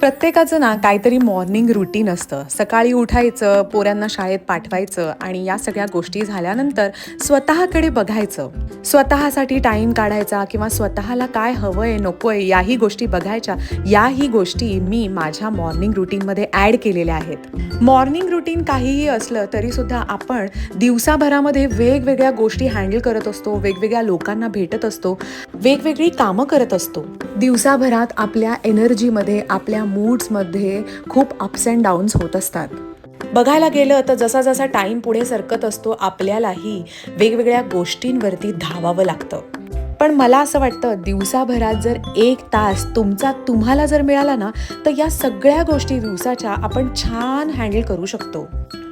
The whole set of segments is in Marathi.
प्रत्येकाचं ना काहीतरी मॉर्निंग रुटीन असतं. सकाळी उठायचं पोरांना शाळेत पाठवायचं आणि या सगळ्या गोष्टी झाल्यानंतर स्वतःकडे बघायचं. स्वतःसाठी टाईम काढायचा किंवा स्वतःला काय हवंय नकोय याही गोष्टी बघायच्या. याही गोष्टी मी माझ्या मॉर्निंग रुटीनमध्ये ॲड केलेल्या आहेत. मॉर्निंग रुटीन काहीही असलं तरीसुद्धा आपण दिवसाभरामध्ये वेगवेगळ्या गोष्टी हँडल करत असतो वेगवेगळ्या लोकांना भेटत असतो. वेगवेगळी कामं करत असतो. दिवसाभरात आपल्या एनर्जीमध्ये आपल्या मूड्समध्ये खूप अप्स अँड डाऊन्स होत असतात. बघायला गेलं तर जसा जसा टाईम पुढे सरकत असतो आपल्यालाही वेगवेगळ्या गोष्टींवरती धावावं लागतं. पण मला असं वाटतं दिवसाभरात जर एक तास तुमचा तुम्हाला जर मिळाला ना तर या सगळ्या गोष्टी दिवसाच्या आपण छान हँडल करू शकतो.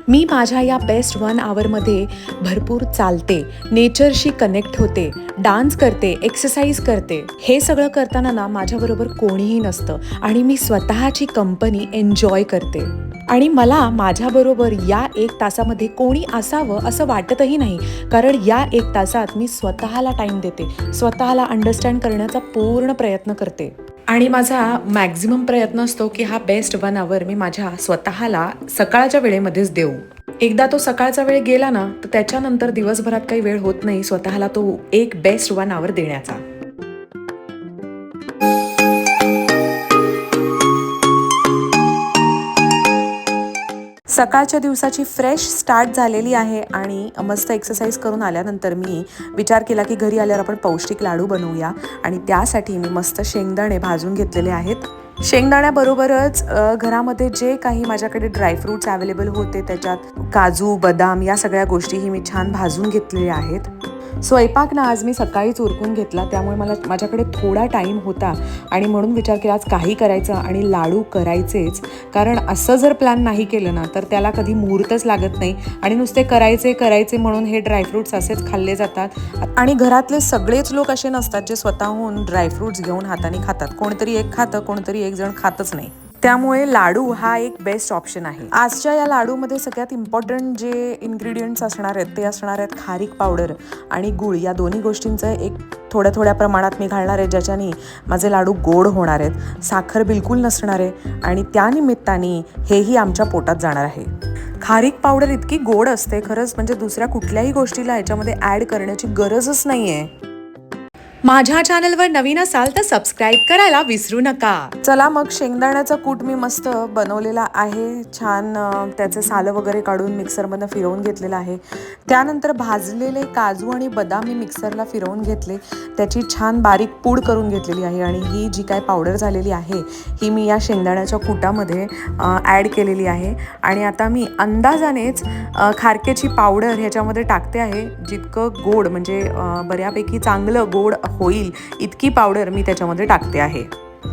मी माझ्या या बेस्ट वन आवरमध्ये भरपूर चालते नेचरशी कनेक्ट होते डान्स करते एक्सरसाइज करते. हे सगळं करताना ना माझ्याबरोबर कोणीही नसतं आणि मी स्वतःची कंपनी एन्जॉय करते. आणि मला माझ्याबरोबर या एक तासामध्ये कोणी असावं असं वाटतही नाही. कारण या एक तासात मी स्वतःला टाईम देते स्वतःला अंडरस्टँड करण्याचा पूर्ण प्रयत्न करते. आणि माझा मॅक्झिमम प्रयत्न असतो की हा बेस्ट वन आवर मी माझ्या स्वतःला सकाळच्या वेळेमध्येच देऊ. एकदा तो सकाळचा वेळ गेला ना तर त्याच्यानंतर दिवसभरात काही वेळ होत नाही स्वतःला तो एक बेस्ट वन आवर देण्याचा. सकाळच्या दिवसाची फ्रेश स्टार्ट झालेली आहे आणि मस्त एक्सरसाइज करून आल्यानंतर मी विचार केला की घरी आल्यावर आपण पौष्टिक लाडू बनवूया. आणि त्यासाठी मी मस्त शेंगदाणे भाजून घेतलेले आहेत. शेंगदाण्याबरोबरच घरामध्ये जे काही माझ्याकडे ड्रायफ्रूट्स अवेलेबल होते त्याच्यात काजू बदाम या सगळ्या गोष्टीही मी छान भाजून घेतलेल्या आहेत. स्वयंपाक ना आज मी सकाळीच उरकून घेतला त्यामुळे मला माझ्याकडे थोडा टाईम होता. आणि म्हणून विचार केला आज काही करायचं आणि लाडू करायचेच. कारण असं जर प्लॅन नाही केलं ना तर त्याला कधी मुहूर्तच लागत नाही. आणि नुसते करायचे करायचे म्हणून हे ड्रायफ्रूट्स असेच खाल्ले जातात. आणि घरातले सगळेच लोक असे नसतात जे स्वतःहून ड्रायफ्रूट्स घेऊन हाताने खातात. कोणतरी एक खातं कोणतरी एक जण खातच नाही. त्यामुळे लाडू हा एक बेस्ट ऑप्शन आहे. आजच्या या लाडूमध्ये सगळ्यात इम्पॉर्टंट जे इन्ग्रेडियंट्स असणार आहेत ते असणार आहेत खारीक पावडर आणि गुळ. या दोन्ही गोष्टींचं एक थोड्या थोड्या प्रमाणात मी घालणार आहे ज्याच्याने माझे लाडू गोड होणार आहेत साखर बिलकुल नसणार आहे आणि त्यानिमित्ताने हेही आमच्या पोटात जाणार आहे. खारीक पावडर इतकी गोड असते खरंच म्हणजे दुसऱ्या कुठल्याही गोष्टीला याच्यामध्ये ॲड करण्याची गरजच नाही आहे माझ्या चॅनलवर नवीन असाल तर सबस्क्राईब करायला विसरू नका. चला मग शेंगदाण्याचा कूट मी मस्त बनवलेला आहे. छान त्याचे सालं वगैरे काढून मिक्सरमधनं फिरवून घेतलेलं आहे. त्यानंतर भाजलेले काजू आणि बदाम मी मिक्सरला फिरवून घेतले. त्याची छान बारीक पूड करून घेतलेली आहे आणि ही जी काय पावडर झालेली आहे ही मी या शेंगदाण्याच्या कुटामध्ये ॲड केलेली आहे. आणि आता मी अंदाजानेच खारकेची पावडर ह्याच्यामध्ये टाकते आहे. जितकं गोड म्हणजे बऱ्यापैकी चांगलं गोड होईल इतकी पावडर मी त्याच्यामध्ये टाकते आहे.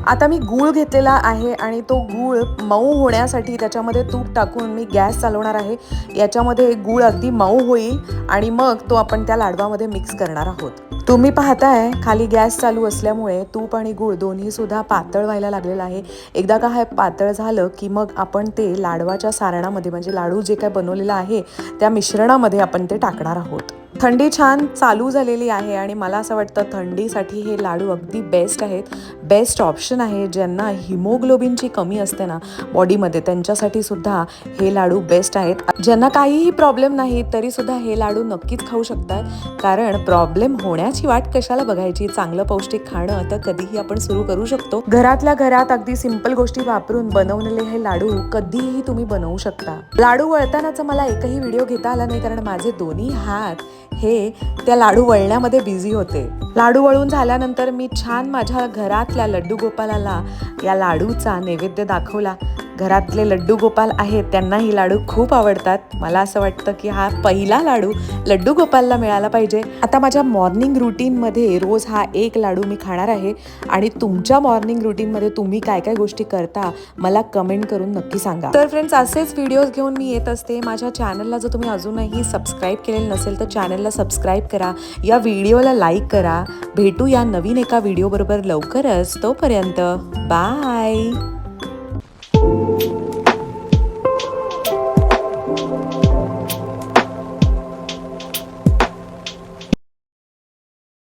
आता मी गूळ घेतलेला आहे आणि तो गूळ मऊ होण्यासाठी त्याच्यामध्ये तूप टाकून मी गॅस चालवणार आहे. याच्यामध्ये गूळ अगदी मऊ होईल आणि मग तो आपण त्या लाडवामध्ये मिक्स करणार आहोत. तुम्ही पाहताय खाली गॅस चालू असल्यामुळे तूप आणि गूळ दोन्हीसुद्धा पातळ व्हायला लागलेलं आहे. एकदा का हे पातळ झालं की मग आपण ते लाडवाच्या सारणामध्ये म्हणजे लाडू जे काय बनवलेलं आहे त्या मिश्रणामध्ये आपण ते टाकणार आहोत. थंडी छान चालू झालेली आहे आणि मला असं वाटतं थंडीसाठी हे लाडू अगदी बेस्ट आहेत. बेस्ट ऑप्शन आहे ज्यांना हिमोग्लोबिनची कमी असते ना बॉडीमध्ये त्यांच्यासाठी सुद्धा हे लाडू बेस्ट आहेत. ज्यांना काहीही प्रॉब्लेम नाही तरीसुद्धा हे लाडू नक्कीच खाऊ शकतात. कारण प्रॉब्लेम होण्याची वाट कशाला बघायची? चांगलं पौष्टिक खाणं तर कधीही आपण सुरू करू शकतो. घरातल्या घरात अगदी सिंपल गोष्टी वापरून बनवलेले हे लाडू कधीही तुम्ही बनवू शकता. लाडू वळतानाचा मला एकही व्हिडिओ घेता आला नाही कारण माझे दोन्ही हात हे त्या लाडू वळण्यामध्ये बिझी होते. लाडू वळून झाल्यानंतर मी छान माझ्या घरातल्या लड्डू गोपालाला या लाडूचा नैवेद्य दाखवला. घरातले लड्डू गोपाल आहेत त्यांना ही लाडू खूप आवडतात. मला असं वाटतं की हा पहिला लाडू लड्डू गोपालला मिळाला पाहिजे. आता माझ्या मॉर्निंग रुटीनमध्ये रोज हा एक लाडू मी खाणार आहे. आणि तुमच्या मॉर्निंग रुटीनमध्ये तुम्ही काय काय गोष्टी करता मला कमेंट करून नक्की सांगा. तर फ्रेंड्स असेच व्हिडिओज घेऊन मी येत असते. माझ्या चॅनलला जर तुम्ही अजूनही सबस्क्राईब केलेलं नसेल तर चॅनलला सबस्क्राईब करा या व्हिडिओला लाईक करा. भेटू या नवीन एका व्हिडिओबरोबर लवकरच. तोपर्यंत बाय.